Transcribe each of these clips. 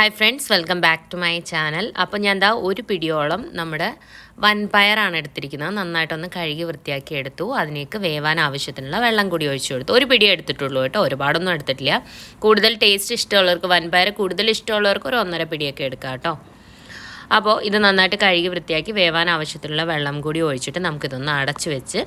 Hi friends welcome back to my channel അപ്പോൾ ഞാൻ എന്താ ഒരു പിടിയോളം നമ്മുടെ വൻപയറാണ് എടുത്തിരിക്കുന്നത്. നന്നായിട്ടൊന്ന് കഴുകി വൃത്തിയാക്കി എടുത്തു. അതിനേക്ക് വേവാൻ ആവശ്യത്തിനുള്ള വെള്ളം കൂടി ഒഴിച്ചു കൊടുത്തു. ഒരു പിടി എടുത്തിട്ടുള്ളൂ കേട്ടോ. ഒരുപാടൊന്നും എടുത്തിട്ടില്ല. കൂടുതൽ ടേസ്റ്റ് ഇഷ്ടമുള്ളവർക്ക് വൻപയർ കൂടുതൽ ഇഷ്ടമുള്ളവർക്ക് ഒരു ഒന്നര പിടിയൊക്കെ എടുക്കാം കേട്ടോ. അപ്പോൾ ഇത് നന്നായിട്ട് കഴുകി വൃത്തിയാക്കി വേവാൻ ആവശ്യത്തിനുള്ള വെള്ളം കൂടി ഒഴിച്ചിട്ട് നമുക്കിതൊന്ന് അടച്ചു വെച്ച്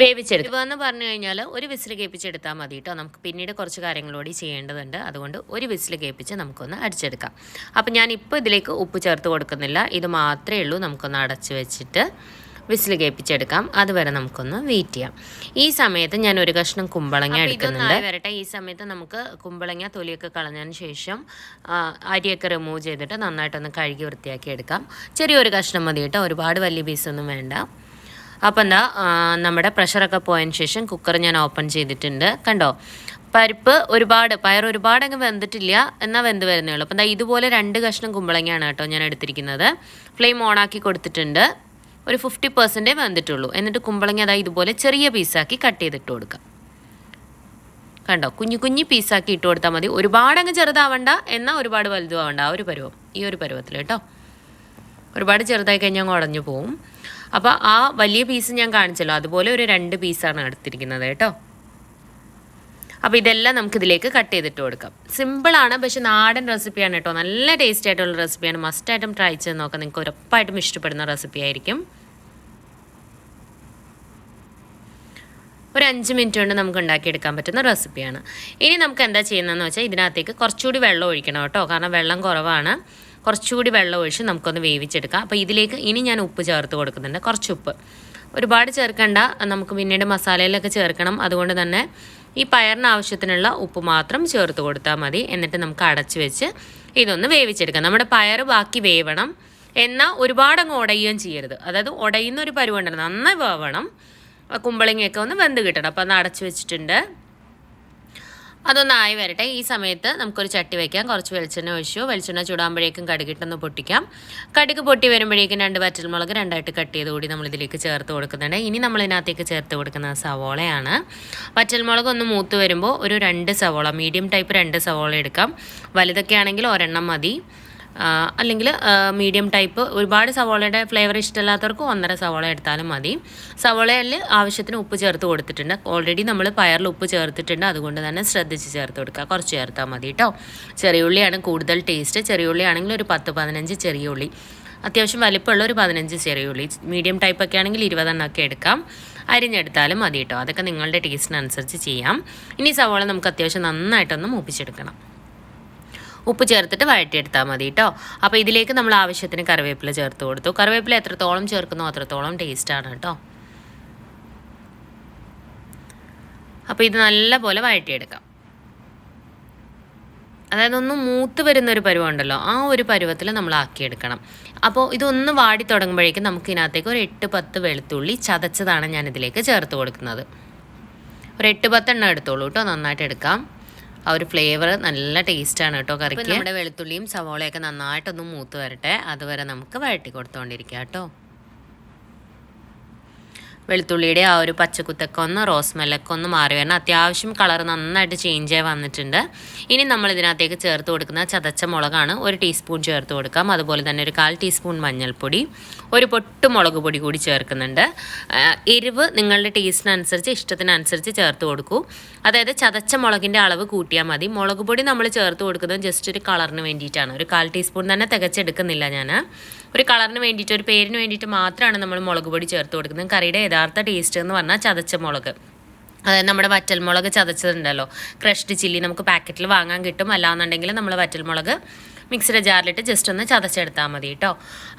വേവിച്ചെടുക്കുക എന്ന് പറഞ്ഞു കഴിഞ്ഞാൽ ഒരു വിസിൽ കേൾപ്പിച്ചെടുത്താൽ മതി കേട്ടോ നമുക്ക് പിന്നീട് കുറച്ച് കാര്യങ്ങളോടി ചെയ്യേണ്ടതുണ്ട്. അതുകൊണ്ട് ഒരു വിസിൽ കേൾപ്പിച്ച് നമുക്കൊന്ന് അടിച്ചെടുക്കാം. അപ്പം ഞാൻ ഇപ്പോൾ ഇതിലേക്ക് ഉപ്പ് ചേർത്ത് കൊടുക്കുന്നില്ല. ഇത് മാത്രമേ ഉള്ളൂ. നമുക്കൊന്ന് അടച്ചു വെച്ചിട്ട് വിസിൽ കേൾപ്പിച്ചെടുക്കാം. അതുവരെ നമുക്കൊന്ന് വെയിറ്റ് ചെയ്യാം. ഈ സമയത്ത് ഞാൻ ഒരു കഷ്ണം കുമ്പളങ്ങ എടുക്കുന്നുണ്ട്. വരട്ടെ. ഈ സമയത്ത് നമുക്ക് കുമ്പളങ്ങ തൊലിയൊക്കെ കളഞ്ഞതിന് ശേഷം അരിയൊക്കെ റിമൂവ് ചെയ്തിട്ട് നന്നായിട്ടൊന്ന് കഴുകി വൃത്തിയാക്കി എടുക്കാം. ചെറിയൊരു കഷ്ണം മതി കേട്ടോ ഒരുപാട് വലിയ പീസൊന്നും വേണ്ട. അപ്പോൾ എന്താ നമ്മുടെ പ്രഷറൊക്കെ പോയതിന് ശേഷം കുക്കർ ഞാൻ ഓപ്പൺ ചെയ്തിട്ടുണ്ട്. കണ്ടോ? പരിപ്പ് ഒരുപാട് പയർ ഒരുപാട് അങ്ങ് വെന്തിട്ടില്ല എന്നാൽ വെന്ത് വരുന്നേ ഉള്ളൂ. അപ്പം എന്താ ഇതുപോലെ രണ്ട് കഷ്ണം കുമ്പളങ്ങയാണ് കേട്ടോ ഞാൻ എടുത്തിരിക്കുന്നത്. ഫ്ലെയിം ഓണാക്കി കൊടുത്തിട്ടുണ്ട്. ഒരു ഫിഫ്റ്റി പെർസെന്റേ വെന്തിട്ടുള്ളൂ. എന്നിട്ട് കുമ്പളങ്ങ അതാ ഇതുപോലെ ചെറിയ പീസാക്കി കട്ട് ചെയ്തിട്ട് കൊടുക്കാം. കണ്ടോ? കുഞ്ഞു കുഞ്ഞു പീസാക്കി ഇട്ട് കൊടുത്താൽ മതി. ഒരുപാട് അങ്ങ് ചെറുതാവണ്ട എന്നാൽ ഒരുപാട് വലുതും ആവണ്ട ആ ഒരു പരുവം ഈ ഒരു പരുവത്തിൽ കേട്ടോ. ഒരുപാട് ചെറുതായി കഴിഞ്ഞാൽ അങ്ങ് ഉടഞ്ഞു പോവും. അപ്പോൾ ആ വലിയ പീസ് ഞാൻ കാണിച്ചല്ലോ. അതുപോലെ ഒരു രണ്ട് പീസാണ് എടുത്തിരിക്കുന്നത് കേട്ടോ. അപ്പോൾ ഇതെല്ലാം നമുക്ക് ഇതിലേക്ക് കട്ട് ചെയ്തിട്ട് കൊടുക്കാം. സിമ്പിളാണ് പക്ഷെ നാടൻ റെസിപ്പിയാണ് കേട്ടോ. നല്ല ടേസ്റ്റ് ആയിട്ടുള്ള റെസിപ്പിയാണ് മസ്റ്റായിട്ടും ട്രൈ ചെയ്ത് നോക്കാം. നിങ്ങൾക്ക് ഉറപ്പായിട്ടും ഇഷ്ടപ്പെടുന്ന റെസിപ്പി ആയിരിക്കും. ഒരു അഞ്ച് മിനിറ്റ് കൊണ്ട് നമുക്ക് ഉണ്ടാക്കിയെടുക്കാൻ പറ്റുന്ന റെസിപ്പിയാണ് ഇനി നമുക്ക് എന്താ ചെയ്യുന്നതെന്ന് വെച്ചാൽ ഇതിനകത്തേക്ക് കുറച്ചുകൂടി വെള്ളം ഒഴിക്കണം കേട്ടോ. കാരണം വെള്ളം കുറവാണ്. കുറച്ചുകൂടി വെള്ളം ഒഴിച്ച് നമുക്കൊന്ന് വേവിച്ചെടുക്കാം. അപ്പോൾ ഇതിലേക്ക് ഇനി ഞാൻ ഉപ്പ് ചേർത്ത് കൊടുക്കുന്നുണ്ട്. കുറച്ച് ഉപ്പ്. ഒരുപാട് ചേർക്കണ്ട. നമുക്ക് പിന്നീട് മസാലയിലൊക്കെ ചേർക്കണം. അതുകൊണ്ട് തന്നെ ഈ പയറിന് ആവശ്യത്തിനുള്ള ഉപ്പ് മാത്രം ചേർത്ത് കൊടുത്താൽ മതി. എന്നിട്ട് നമുക്ക് അടച്ച് വെച്ച് ഇതൊന്ന് വേവിച്ചെടുക്കാം. നമ്മുടെ പയർ ബാക്കി വേവണം. എന്നാൽ ഒരുപാട് അങ്ങ് ഉടയുകയും ചെയ്യരുത്. അതായത് ഉടയുന്ന ഒരു പരുവുണ്ടല്ലോ നന്നായി വേവണം. കുമ്പളങ്ങയൊക്കെ ഒന്ന് വെന്ത് കിട്ടണം. അപ്പോൾ അത് അടച്ച് വെച്ചിട്ടുണ്ട്. അതൊന്ന് ആയി വരട്ടെ. ഈ സമയത്ത് നമുക്കൊരു ചട്ടി വയ്ക്കാം കുറച്ച് വെളിച്ചെണ്ണ ഒഴിച്ചു. വെളിച്ചെണ്ണ ചൂടാകുമ്പോഴേക്കും കടുകിട്ടൊന്ന് പൊട്ടിക്കാം. കടുക് പൊട്ടി വരുമ്പോഴേക്കും രണ്ട് വറ്റൽമുളക് രണ്ടായിട്ട് കട്ട് ചെയ്ത് കൂടി നമ്മളിതിലേക്ക് ചേർത്ത് കൊടുക്കുന്നുണ്ട്. ഇനി നമ്മൾ ഇതിനകത്തേക്ക് ചേർത്ത് കൊടുക്കുന്നത് സവോളയാണ്. വറ്റൽമുളക് ഒന്ന് മൂത്ത് വരുമ്പോൾ ഒരു രണ്ട് സവോള മീഡിയം ടൈപ്പ് രണ്ട് സവോള എടുക്കാം. വലുതൊക്കെ ആണെങ്കിൽ ഒരെണ്ണം മതി. അല്ലെങ്കിൽ മീഡിയം ടൈപ്പ് ഒരുപാട് സവോളയുടെ ഫ്ലേവർ ഇഷ്ടമല്ലാത്തവർക്ക് ഒന്നര സവോള എടുത്താലും മതി. സവോളയിൽ ആവശ്യത്തിന് ഉപ്പ് ചേർത്ത് കൊടുത്തിട്ടുണ്ട്. ഓൾറെഡി നമ്മൾ പയറിൽ ഉപ്പ് ചേർത്തിട്ടുണ്ട്. അതുകൊണ്ട് തന്നെ ശ്രദ്ധിച്ച് ചേർത്ത് കൊടുക്കുക. കുറച്ച് ചേർത്താൽ മതി കേട്ടോ ചെറിയ ഉള്ളിയാണ് കൂടുതൽ ടേസ്റ്റ് ചെറിയ ഉള്ളിയാണെങ്കിൽ ഒരു പത്ത് പതിനഞ്ച് ചെറിയ ഉള്ളി. അത്യാവശ്യം വലിപ്പമുള്ള ഒരു പതിനഞ്ച് ചെറിയ ഉള്ളി. മീഡിയം ടൈപ്പ് ഒക്കെ ആണെങ്കിൽ ഇരുപതെണ്ണമൊക്കെ എടുക്കാം. അരിഞ്ഞെടുത്താലും മതി കേട്ടോ അതൊക്കെ നിങ്ങളുടെ ടേസ്റ്റിനനുസരിച്ച് ചെയ്യാം. ഇനി സവോള നമുക്ക് അത്യാവശ്യം നന്നായിട്ടൊന്ന് മൂപ്പിച്ചെടുക്കണം. ഉപ്പ് ചേർത്തിട്ട് വഴറ്റിയെടുത്താൽ മതി കേട്ടോ അപ്പോൾ ഇതിലേക്ക് നമ്മൾ ആവശ്യത്തിന് കറിവേപ്പില ചേർത്ത് കൊടുത്തു. കറിവേപ്പില എത്രത്തോളം ചേർക്കുന്നോ അത്രത്തോളം ടേസ്റ്റാണ് കേട്ടോ അപ്പോൾ ഇത് നല്ലപോലെ വഴറ്റിയെടുക്കാം. അതായത് ഒന്ന് മൂത്ത് വരുന്ന ഒരു പരുവം ഉണ്ടല്ലോ ആ ഒരു പരുവത്തിൽ നമ്മൾ ആക്കിയെടുക്കണം. അപ്പോൾ ഇതൊന്ന് വാടി തുടങ്ങുമ്പോഴേക്കും നമുക്ക് ഇതിനകത്തേക്ക് ഒരു എട്ട് പത്ത് വെളുത്തുള്ളി ചതച്ചതാണ് ഞാൻ ഇതിലേക്ക് ചേർത്ത് കൊടുക്കുന്നത്. ഒരു എട്ട് പത്തെണ്ണം എടുത്തോളൂ കേട്ടോ നന്നായിട്ട് എടുക്കാം. ആ ഒരു ഫ്ലേവർ നല്ല ടേസ്റ്റാണ് കേട്ടോ കറിക്ക്. നമ്മുടെ വെളുത്തുള്ളിയും സവോളയൊക്കെ നന്നായിട്ടൊന്ന് മൂത്ത് വരട്ടെ. അതുവരെ നമുക്ക് വഴറ്റി കൊടുത്തുകൊണ്ടിരിക്കാം കേട്ടോ. വെളുത്തുള്ളിയുടെ ആ ഒരു പച്ചക്കുത്തൊക്കെ ഒന്ന് റോസ് മെല്ലൊക്കെ ഒന്ന് മാറി വരണം. അത്യാവശ്യം കളർ നന്നായിട്ട് ചേഞ്ച് ആയി വന്നിട്ടുണ്ട്. ഇനി നമ്മൾ ഇതിനകത്തേക്ക് ചേർത്ത് കൊടുക്കുന്ന ചതച്ച മുളകാണ് ഒരു ടീസ്പൂൺ ചേർത്ത് കൊടുക്കാം. അതുപോലെ തന്നെ ഒരു കാൽ ടീസ്പൂൺ മഞ്ഞൾപ്പൊടി ഒരു പൊട്ട് മുളക് പൊടി കൂടി ചേർക്കുന്നുണ്ട്. എരിവ് നിങ്ങളുടെ ടേസ്റ്റിനനുസരിച്ച് ഇഷ്ടത്തിനനുസരിച്ച് ചേർത്ത് കൊടുക്കൂ. അതായത് ചതച്ച മുളകിന്റെ അളവ് കൂട്ടിയാൽ മതി. മുളക് പൊടി നമ്മൾ ചേർത്ത് കൊടുക്കുന്നത് ജസ്റ്റ് ഒരു കളറിന് വേണ്ടിയിട്ടാണ്. ഒരു കാൽ ടീസ്പൂൺ തന്നെ തികച്ചെടുക്കുന്നില്ല ഞാൻ ഒരു കളറിന് വേണ്ടിയിട്ട് ഒരു പേരിന് വേണ്ടിയിട്ട് മാത്രമാണ് നമ്മൾ മുളക് പൊടി ചേർത്ത് കൊടുക്കുന്നത്. കറിയുടെ യഥാർത്ഥ ടേസ്റ്റ് എന്ന് പറഞ്ഞാൽ ചതച്ച മുളക്. അതായത് നമ്മുടെ വറ്റൽമുളക് ചതച്ചതുണ്ടല്ലോ. ക്രഷ്ഡ് ചില്ലി നമുക്ക് പാക്കറ്റിൽ വാങ്ങാൻ കിട്ടും. അല്ലാന്നുണ്ടെങ്കിൽ നമ്മൾ വറ്റൽമുളക് മിക്സിയുടെ ജാറിലിട്ട് ജസ്റ്റ് ഒന്ന് ചതച്ചെടുത്താൽ മതി കേട്ടോ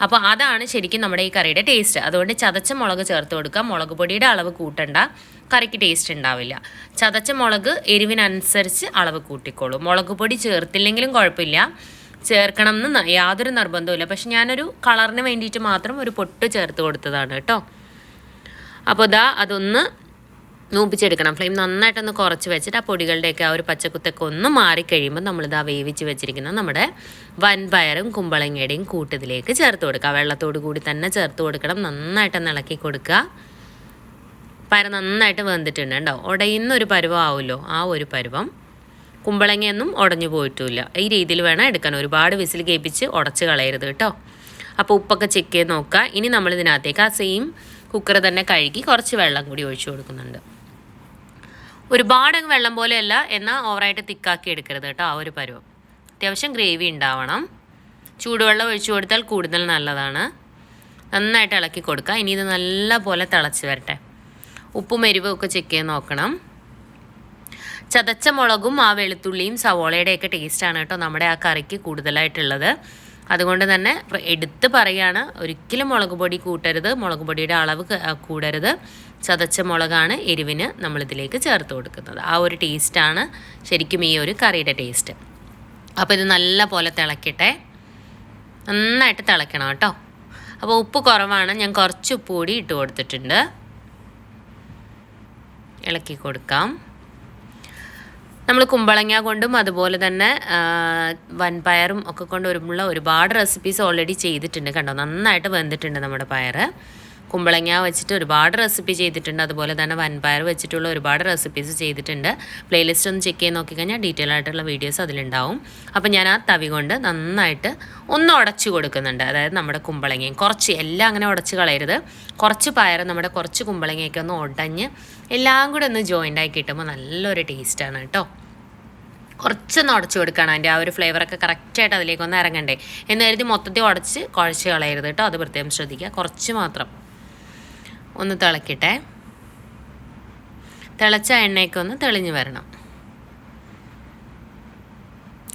അപ്പോൾ അതാണ് ശരിക്കും നമ്മുടെ ഈ കറിയുടെ ടേസ്റ്റ് അതുകൊണ്ട് ചതച്ച മുളക് ചേർത്ത് കൊടുക്കുക. മുളക് പൊടിയുടെ അളവ് കൂട്ടണ്ട. കറിക്ക് ടേസ്റ്റ് ഉണ്ടാവില്ല. ചതച്ച മുളക് എരിവിനനുസരിച്ച് അളവ് കൂട്ടിക്കോളൂ. മുളക് പൊടി ചേർത്തില്ലെങ്കിലും കുഴപ്പമില്ല. ചേർക്കണം എന്ന് യാതൊരു നിർബന്ധവുമില്ല. പക്ഷെ ഞാനൊരു കളറിന് വേണ്ടിയിട്ട് മാത്രം ഒരു പൊട്ട് ചേർത്ത് കൊടുത്തതാണ് കേട്ടോ അപ്പോൾ ദാ അതൊന്ന് മൂപ്പിച്ചെടുക്കണം. ഫ്ലെയിം നന്നായിട്ടൊന്ന് കുറച്ച് വെച്ചിട്ട് ആ പൊടികളുടെയൊക്കെ ആ ഒരു പച്ചക്കുത്തൊക്കെ ഒന്ന് മാറിക്കഴിയുമ്പോൾ നമ്മളിതാ വേവിച്ച് വെച്ചിരിക്കുന്ന നമ്മുടെ വൻപയറും കുമ്പളങ്ങയുടെയും കൂട്ടത്തിലേക്ക് ചേർത്ത് കൊടുക്കുക. വെള്ളത്തോട് കൂടി തന്നെ ചേർത്ത് കൊടുക്കണം. നന്നായിട്ടൊന്ന് ഇളക്കി കൊടുക്കുക. പയർ നന്നായിട്ട് വെന്തിട്ടുണ്ട് കേട്ടോ. ഉടയുന്ന ഒരു പരുവം ആവുമല്ലോ? ആ ഒരു പരുവം. കുമ്പളങ്ങയൊന്നും ഉടഞ്ഞു പോയിട്ടില്ല. ഈ രീതിയിൽ വേണം എടുക്കാൻ. ഒരുപാട് വിസിൽ കേൾപ്പിച്ച് ഉടച്ച് കളയരുത് കേട്ടോ. അപ്പോൾ ഉപ്പൊക്കെ ചെക്ക് ചെയ്ത് നോക്കുക. ഇനി നമ്മളിതിനകത്തേക്ക് ആ സെയിം കുക്കർ തന്നെ കഴുകി കുറച്ച് വെള്ളം കൂടി ഒഴിച്ചു കൊടുക്കുന്നുണ്ട്. ഒരുപാട് വെള്ളം പോലെയല്ല എന്നാൽ ഓവറായിട്ട് തിക്കാക്കി എടുക്കരുത് കേട്ടോ ആ ഒരു പരുവം. അത്യാവശ്യം ഗ്രേവി ഉണ്ടാവണം. ചൂടുവെള്ളം ഒഴിച്ചു കൊടുത്താൽ കൂടുതൽ നല്ലതാണ്. നന്നായിട്ട് ഇളക്കി കൊടുക്കുക. ഇനി ഇത് നല്ല പോലെ തിളച്ച് വരട്ടെ. ഉപ്പും എരിവും ഒക്കെ ചെക്ക് ചെയ്ത് നോക്കണം. ചതച്ച മുളകും ആ വെളുത്തുള്ളിയും സവോളയുടെയൊക്കെ ടേസ്റ്റാണ് കേട്ടോ നമ്മുടെ ആ കറിക്ക് കൂടുതലായിട്ടുള്ളത്. അതുകൊണ്ട് തന്നെ എടുത്ത് പറയാണ് ഒരിക്കലും മുളക് പൊടി കൂട്ടരുത് മുളക് പൊടിയുടെ അളവ് കൂടരുത്. ചതച്ച മുളകാണ് എരിവിന് നമ്മളിതിലേക്ക് ചേർത്ത് കൊടുക്കുന്നത്. ആ ഒരു ടേസ്റ്റാണ് ശരിക്കും ഈ ഒരു കറിയുടെ ടേസ്റ്റ് അപ്പോൾ ഇത് നല്ല പോലെ തിളക്കട്ടെ. നന്നായിട്ട് തിളക്കണം കേട്ടോ. അപ്പോൾ ഉപ്പ് കുറവാണ്. ഞാൻ കുറച്ച് ഉപ്പ് കൂടി ഇട്ട് കൊടുത്തിട്ടുണ്ട്. ഇളക്കി കൊടുക്കാം. നമ്മൾ കുമ്പളങ്ങ കൊണ്ടും അതുപോലെ തന്നെ വൻപയറും ഒക്കെ കൊണ്ട് ഒരുമുള്ള ഒരുപാട് റെസിപ്പീസ് ഓൾറെഡി ചെയ്തിട്ടുണ്ട് കണ്ടോ? നന്നായിട്ട് വെന്തിട്ടുണ്ട് നമ്മുടെ പയർ കുമ്പളങ്ങ വെച്ചിട്ട് ഒരുപാട് റെസിപ്പി ചെയ്തിട്ടുണ്ട്. അതുപോലെ തന്നെ വൻപയർ വെച്ചിട്ടുള്ള ഒരുപാട് റെസിപ്പീസ് ചെയ്തിട്ടുണ്ട്. പ്ലേലിസ്റ്റ് ഒന്ന് ചെക്ക് ചെയ്ത് നോക്കിക്കഴിഞ്ഞാൽ ഡീറ്റെയിൽ ആയിട്ടുള്ള വീഡിയോസ് അതിലുണ്ടാവും. അപ്പോൾ ഞാൻ ആ തവി കൊണ്ട് നന്നായിട്ട് ഒന്ന് ഉടച്ചു കൊടുക്കുന്നുണ്ട്. അതായത് നമ്മുടെ കുമ്പളങ്ങയും കുറച്ച് എല്ലാം അങ്ങനെ ഉടച്ച് കളയരുത്. കുറച്ച് പയർ നമ്മുടെ കുറച്ച് കുമ്പളങ്ങയൊക്കെ ഒന്ന് ഉടഞ്ഞ് എല്ലാം കൂടെ ഒന്ന് ജോയിന്റ് ആയി കിട്ടുമ്പോൾ നല്ലൊരു ടേസ്റ്റാണ് കേട്ടോ. കുറച്ചൊന്ന് ഉടച്ചു കൊടുക്കണം. അതിന്റെ ആ ഒരു ഫ്ലേവറൊക്കെ കറക്റ്റായിട്ട് അതിലേക്ക് ഒന്ന് ഇറങ്ങണ്ടേ. എന്ന് കരുതി മൊത്തത്തിൽ ഉടച്ച് കുഴച്ച് കളയരുത് കേട്ടോ. അത് പ്രത്യേകം ശ്രദ്ധിക്കുക. കുറച്ച് മാത്രം. ഒന്ന് തിളക്കട്ടെ. തിളച്ച എണ്ണയൊക്കെ ഒന്ന് തെളിഞ്ഞു വരണം.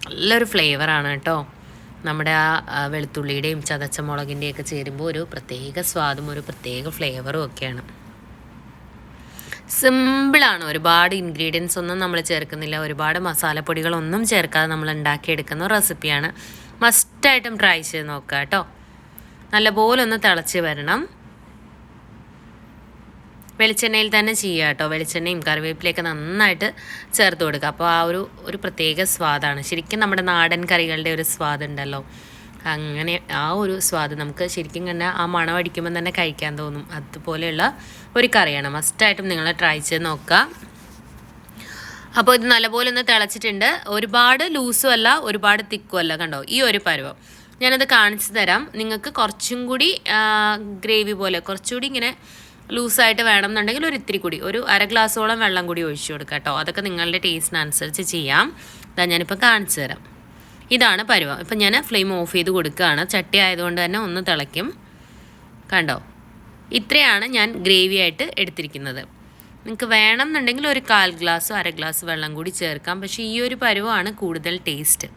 നല്ലൊരു ഫ്ലേവറാണ് കേട്ടോ. നമ്മുടെ ആ വെളുത്തുള്ളിയുടെയും ചതച്ച മുളകിന്റെയൊക്കെ ചേരുമ്പോൾ ഒരു പ്രത്യേക സ്വാദും ഒരു പ്രത്യേക ഫ്ലേവറും ഒക്കെയാണ്. സിമ്പിളാണ്. ഒരുപാട് ഇൻഗ്രീഡിയൻസ് ഒന്നും നമ്മൾ ചേർക്കുന്നില്ല. ഒരുപാട് മസാലപ്പൊടികളൊന്നും ചേർക്കാതെ നമ്മൾ ഉണ്ടാക്കിയെടുക്കുന്ന റെസിപ്പിയാണ്. മസ്റ്റായിട്ടും ട്രൈ ചെയ്ത് നോക്കുക കേട്ടോ. നല്ലപോലെ ഒന്ന് തിളച്ച് വരണം. വെളിച്ചെണ്ണയിൽ തന്നെ ചെയ്യുക കേട്ടോ. വെളിച്ചെണ്ണയും കറിവേപ്പിലയൊക്കെ നന്നായിട്ട് ചേർത്ത് കൊടുക്കുക. അപ്പോൾ ആ ഒരു ഒരു പ്രത്യേക സ്വാദാണ്. ശരിക്കും നമ്മുടെ നാടൻ കറികളുടെ ഒരു സ്വാദുണ്ടല്ലോ അങ്ങനെ ആ ഒരു സ്വാദ് നമുക്ക് ശരിക്കും തന്നെ ആ മണം അടിക്കുമ്പോൾ തന്നെ കഴിക്കാൻ തോന്നും. അതുപോലെയുള്ള ഒരു കറിയാണ്. മസ്റ്റായിട്ടും നിങ്ങൾ ട്രൈ ചെയ്ത് നോക്കുക. അപ്പോൾ ഇത് നല്ലപോലെ ഒന്ന് തിളച്ചിട്ടുണ്ട്. ഒരുപാട് ലൂസും അല്ല ഒരുപാട് തിക്കും അല്ല കണ്ടോ? ഈ ഒരു പരുവം. ഞാനത് കാണിച്ചു തരാം. നിങ്ങൾക്ക് കുറച്ചും കൂടി ഗ്രേവി പോലെ കുറച്ചുകൂടി ഇങ്ങനെ ലൂസായിട്ട് വേണം എന്നുണ്ടെങ്കിൽ ഒരു ഇത്തിരി കൂടി ഒരു അര ഗ്ലാസ്സോളം വെള്ളം കൂടി ഒഴിച്ചു കൊടുക്കുക കേട്ടോ. അതൊക്കെ നിങ്ങളുടെ ടേസ്റ്റിനനുസരിച്ച് ചെയ്യാം. ഇതാ ഞാനിപ്പോൾ കാണിച്ചു തരാം. ഇതാണ് പരുവം. ഇപ്പം ഞാൻ ഫ്ലെയിം ഓഫ് ചെയ്ത് കൊടുക്കുകയാണ്. ചട്ടി ആയതുകൊണ്ട് തന്നെ ഒന്ന് തിളയ്ക്കും. കണ്ടോ? ഇത്രയാണ് ഞാൻ ഗ്രേവി ആയിട്ട് എടുത്തിരിക്കുന്നത്. നിങ്ങൾക്ക് വേണം എന്നുണ്ടെങ്കിൽ ഒരു കാൽ ഗ്ലാസ്സോ അര ഗ്ലാസ് വെള്ളം കൂടി ചേർക്കാം. പക്ഷേ ഈ ഒരു പരുവമാണ് കൂടുതൽ ടേസ്റ്റ്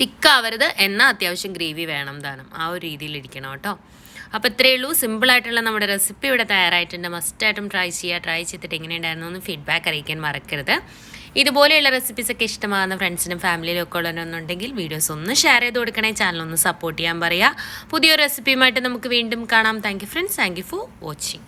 തിക്കാവരുത് എന്നാൽ അത്യാവശ്യം ഗ്രേവി വേണം താനും ആ ഒരു രീതിയിൽ ഇരിക്കണം കേട്ടോ. അപ്പോൾ ഇത്രയേ ഉള്ളൂ. സിമ്പിളായിട്ടുള്ള നമ്മുടെ റെസിപ്പി ഇവിടെ തയ്യാറായിട്ടുണ്ട്. മസ്റ്റായിട്ടും ട്രൈ ചെയ്യുക. ട്രൈ ചെയ്തിട്ട് എങ്ങനെയുണ്ടായിരുന്നു എന്ന് ഫീഡ്ബാക്ക് അറിയിക്കാൻ മറക്കരുത്. ഇതുപോലെയുള്ള റെസിപ്പീസൊക്കെ ഇഷ്ടമാകുന്ന ഫ്രണ്ട്സിനും ഫാമിലിയിലും ഒക്കെ ഉള്ളവരൊന്നുണ്ടെങ്കിൽ വീഡിയോസ് ഒന്ന് ഷെയർ ചെയ്ത് കൊടുക്കണേ. ചാനൽ ഒന്ന് സപ്പോർട്ട് ചെയ്യാൻ പറയുക. പുതിയൊരു റെസിപ്പിയുമായിട്ട് നമുക്ക് വീണ്ടും കാണാം. Thank friends thank for watching